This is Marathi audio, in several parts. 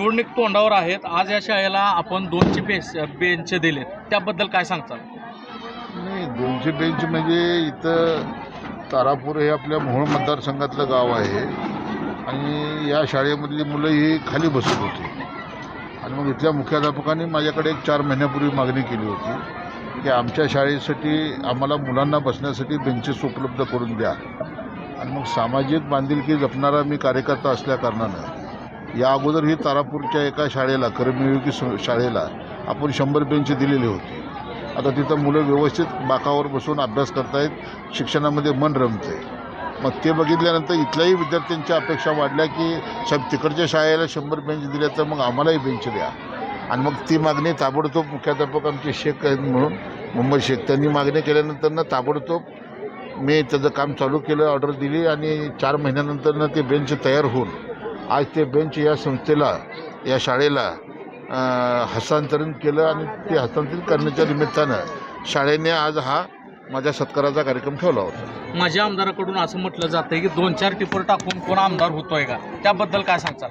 निवडणूक तोंडावर आहेत. आज या शाळेला आपण दोनशे बेस बेंच दिलेत. त्याबद्दल काय सांगताल? नाही दोनशे बेंच म्हणजे इथं तारापूर हे आपल्या मोहोळ मतदारसंघातलं गाव आहे. आणि या शाळेमधली मुलं ही खाली बसत होती. आणि मग इथल्या मुख्याध्यापकांनी माझ्याकडे एक चार महिन्यापूर्वी मागणी केली होती की आमच्या शाळेसाठी आम्हाला मुलांना बसण्यासाठी बेंचेस उपलब्ध करून द्या. आणि मग सामाजिक बांधिलकी जपणारा मी कार्यकर्ता असल्याकारणानं या अगोदर ही तारापूरच्या एका शाळेला कर्मयोगी स- शाळेला आपण शंभर बेंच दिलेली होती. आता तिथं मुलं व्यवस्थित बाकावर बसून अभ्यास करतायत शिक्षणामध्ये मन रमते मग ते बघितल्यानंतर इथल्याही विद्यार्थ्यांच्या अपेक्षा वाढल्या की साहेब तिकडच्या शाळेला शंभर बेंच दिल्या तर मग आम्हालाही बेंच द्या. आणि मग ती मागणी ताबडतोब मुख्याध्यापक आमचे शेख आहेत म्हणून मुंबई शेख त्यांनी मागणी केल्यानंतर ना ताबडतोब मी त्याचं काम चालू केलं ऑर्डर दिली आणि चार महिन्यानंतर ते बेंच तयार होऊन आज ते बेंच या संस्थेला या शाळेला हस्तांतरण केलं आणि ते हस्तांतरित करण्याच्या निमित्तानं शाळेने आज हा माझ्या सत्काराचा कार्यक्रम ठेवला होता. माझ्या आमदाराकडून असं म्हटलं जातंय की दोन चार टिपर टाकून कोण आमदार होतोय का? त्याबद्दल काय सांगताल?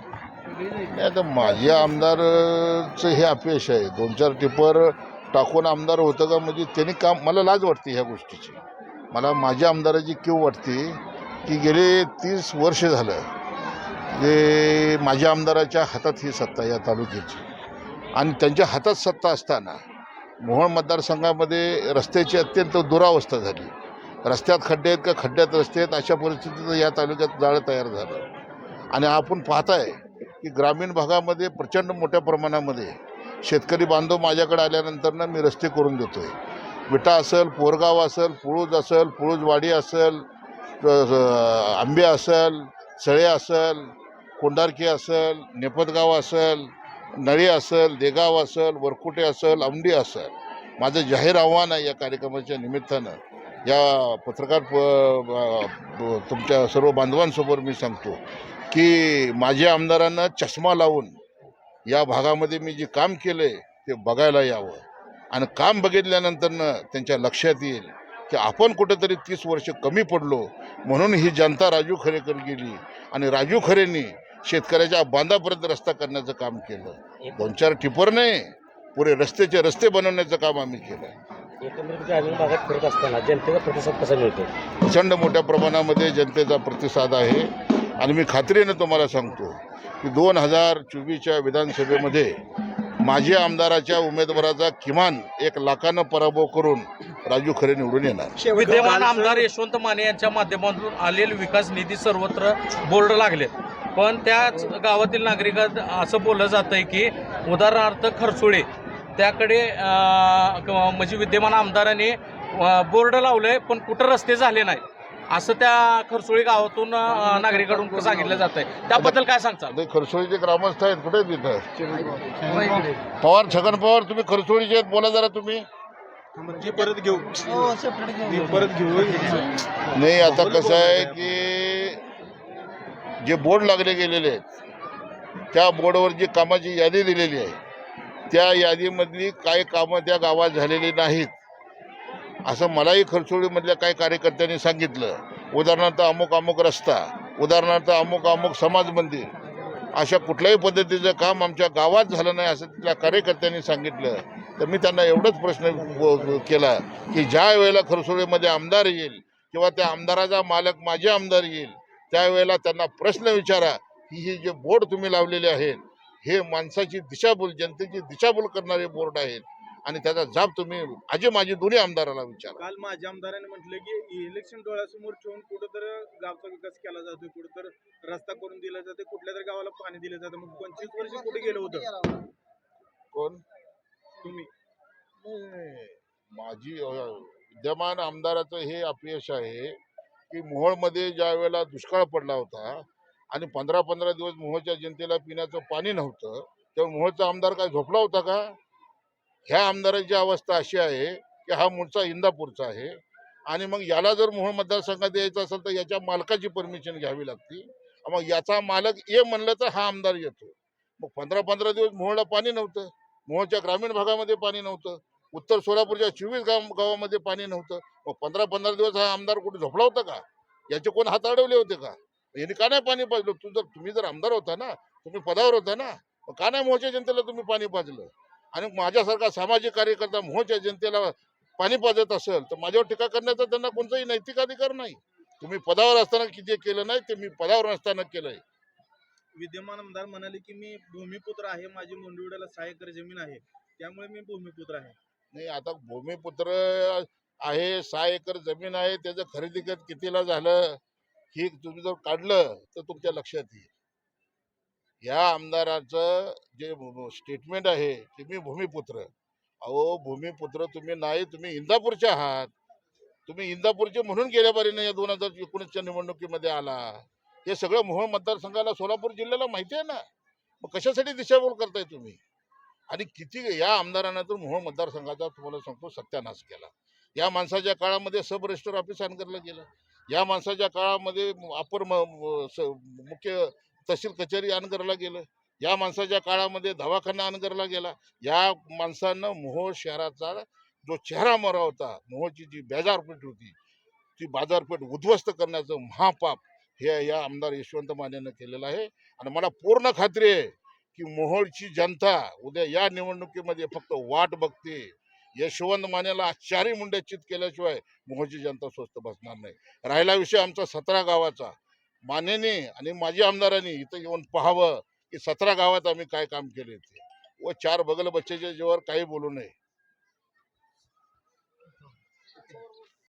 नाही आता माझ्या आमदारचं हे अपयश आहे. दोन चार टिपर टाकून आमदार होतं का म्हणजे त्यांनी काम मला लाज वाटते ह्या गोष्टीची. मला माझ्या आमदाराची कीव वाटते की गेले तीस वर्ष झालं जे माझ्या आमदाराच्या हातात ही सत्ता या तालुक्याची. आणि त्यांच्या हातात सत्ता असताना मोहोळ मतदारसंघामध्ये रस्त्याची अत्यंत दुरावस्था झाली. रस्त्यात खड्डे आहेत का? खड्ड्यात रस्ते आहेत. अशा परिस्थितीत या तालुक्यात जाळं तयार झालं. आणि आपण पाहताय की ग्रामीण भागामध्ये प्रचंड मोठ्या प्रमाणामध्ये शेतकरी बांधव माझ्याकडे आल्यानंतरनं मी रस्ते करून देतो आहे विटा असेल पोरगाव असेल पुळूज असेल पुळूजवाडी असेल आंबे असेल सळे असेल कोंडारकी असेल नेपतगाव असेल नळी असेल देगाव असेल वरकुटे असेल औंडी असेल. माझं जाहीर आव्हान आहे या कार्यक्रमाच्या निमित्तानं. या पत्रकार प तुमच्या सर्व बांधवांसमोर मी सांगतो की माझ्या आमदारांना चष्मा लावून या भागामध्ये मी जे काम केलं आहे ते बघायला यावं. आणि काम बघितल्यानंतरनं त्यांच्या लक्षात येईल की आपण कुठेतरी तीस वर्ष कमी पडलो म्हणून ही जनता राजू खरेकर गेली. आणि राजू खरेंनी शेतकऱ्याच्या बांधापर्यंत रस्ता करण्याचं काम केलं. दोन चार टिपर नाही पुरे रस्त्याचे रस्ते बनवण्याचं काम आम्ही केलं. एकंदरीत ग्रामीण भागात फिरत असताना जनतेचा प्रतिसाद कसा मिळतो? प्रचंड मोठ्या प्रमाणामध्ये जनतेचा प्रतिसाद आहे. आणि मी खात्रीनं तुम्हाला सांगतो की दोन हजार चोवीसच्या विधानसभेमध्ये माजी आमदाराच्या उमेदवाराचा किमान एक लाखानं पराभव करून राजू खरे निवडून येणार. विद्यमान आमदार यशवंत माने यांच्या माध्यमातून आलेले विकास निधी सर्वत्र बोर्ड लागलेत. पण त्याच गावातील नागरिकात असं बोललं जातंय की उदाहरणार्थ खरसुळे त्याकडे म्हणजे विद्यमान आमदाराने बोर्ड लावलंय पण कुठं रस्ते झाले नाही. असं त्या खरसुळे गावातून नागरिकांकडून सांगितलं जात आहे त्याबद्दल काय सांगता खरसोळीचे ग्रामस्थ आहेत कुठे तिथं? पवार छगन पवार तुम्ही खरसोळीचे आहेत बोला जरा तुम्ही. परत घेऊ. परत घेऊ. नाही आता कसं आहे की जे बोर्ड लागले गेलेले आहेत त्या बोर्डवर जी कामाची यादी दिलेली आहे त्या यादीमधली काही कामं त्या गावात झालेली नाहीत. असं मलाही खरसोळीमधल्या काही कार्यकर्त्यांनी सांगितलं. उदाहरणार्थ अमुक अमुक रस्ता उदाहरणार्थ अमुक अमुक समाज मंदिर अशा कुठल्याही पद्धतीचं काम आमच्या गावात झालं नाही असं तिथल्या कार्यकर्त्यांनी सांगितलं. तर मी त्यांना एवढंच प्रश्न केला की ज्या वेळेला खरसोळीमध्ये आमदार येईल किंवा त्या आमदाराचा मालक माझे आमदार येईल त्यावेळेला त्यांना प्रश्न विचारा की हे जे बोर्ड तुम्ही लावलेले आहेत हे माणसाची दिशाभूल जनतेची दिशाभूल करणारे बोर्ड आहेत. आणि त्याचा जाब तुम्ही आजी माझी दोन्ही आमदाराला विचारा. काल माझ्या आमदाराने म्हटलं की इलेक्शन डोळ्यासमोर ठेवून कुठं तर गावचा विकास केला जातो कुठं तर रस्ता करून दिला जातो कुठल्या तरी गावाला पाणी दिलं जातं. मग पंचवीस वर्ष कुठे गेलं होतं? कोण? तुम्ही. माझी विद्यमान आमदाराचं हे अपयश आहे की मोहोळमध्ये ज्या वेळेला दुष्काळ पडला होता आणि पंधरा पंधरा दिवस मोहोळच्या जनतेला पिण्याचं पाणी नव्हतं तेव्हा मोहोळचा आमदार काय झोपला होता का? ह्या आमदाराची अवस्था अशी आहे की हा मूळचा इंदापूरचा आहे आणि मग याला जर मोहोळ मतदारसंघात यायचं असेल तर याच्या मालकाची परमिशन घ्यावी लागते. मग याचा मालक ये म्हणलं तर हा आमदार येतो. मग पंधरा पंधरा दिवस मोहोळला पाणी नव्हतं. मोहोळच्या ग्रामीण भागामध्ये पाणी नव्हतं. उत्तर सोलापूरच्या चोवीस गाव गावामध्ये पाणी नव्हतं. मग पंधरा पंधरा दिवस हा आमदार कुठे झोपला होता का? याचे कोण हात अडवले होते का? यांनी का नाही पाणी पाजलं? तू जर तुम्ही जर आमदार होता ना तुम्ही पदावर होता ना मग का नाही मोहच्या जनतेला तुम्ही पाणी पाजलं? आणि माझ्यासारखा सामाजिक कार्यकर्ता मोहच्या जनतेला पाणी पाजत असेल तर माझ्यावर टीका करण्याचा त्यांना कोणताही नैतिक अधिकार नाही. तुम्ही पदावर असताना किती केलं नाही ते मी पदावर असताना केलंय. विद्यमान आमदार म्हणाले की मी भूमिपुत्र आहे माझी मुंडीवड्याला सहा एकर जमीन आहे त्यामुळे मी भूमिपुत्र आहे. नाही आता भूमिपुत्र आहे सहा एकर जमीन आहे त्याचं खरेदी कर कितीला झालं? ही तुम्ही जर काढलं तर तुमच्या लक्षात येईल. या आमदाराचं जे स्टेटमेंट आहे की मी भूमिपुत्र. अहो भूमिपुत्र तुम्ही नाही तुम्ही इंदापूरचे आहात. तुम्ही इंदापूरचे म्हणून गेल्या या दोन हजार एकोणीसच्या निवडणुकीमध्ये आला. हे सगळं मोहोळ मतदारसंघाला सोलापूर जिल्ह्याला माहिती आहे ना? मग कशासाठी दिशाभूल करताय तुम्ही? आणि किती या आमदारांना तर मोहोळ मतदारसंघाचा तुम्हाला सांगतो सत्यानाश केला. या माणसाच्या काळामध्ये सब रजिस्टर ऑफिस आणकरलं गेलं. या माणसाच्या काळामध्ये अपर म- स- मुख्य तहसील कचेरी अनगरला गेलं. या माणसाच्या काळामध्ये दवाखाना अनगरला गेला. या माणसानं मोहोळ शहराचा जो चेहरा मरा होता मोहोळची जी बाजारपेठ होती ती बाजारपेठ उद्ध्वस्त करण्याचं महापाप हे या आमदार यशवंत मानेनं केलेलं आहे. आणि मला पूर्ण खात्री आहे की मोहोळची जनता उद्या या निवडणुकीमध्ये फक्त वाट बघते. यशवंत मानेला चारी मुंड्या चित केल्याशिवाय मोहोळची जनता स्वस्त बसणार नाही. राहिला विषय आमचा सतरा गावाचा. मानेने आणि माझी आमदारांनी इथं येऊन पाहावं की सतरा गावात आम्ही काय काम केले ते. व चार बगल बच्चेच्या जीवावर काही बोलू नये.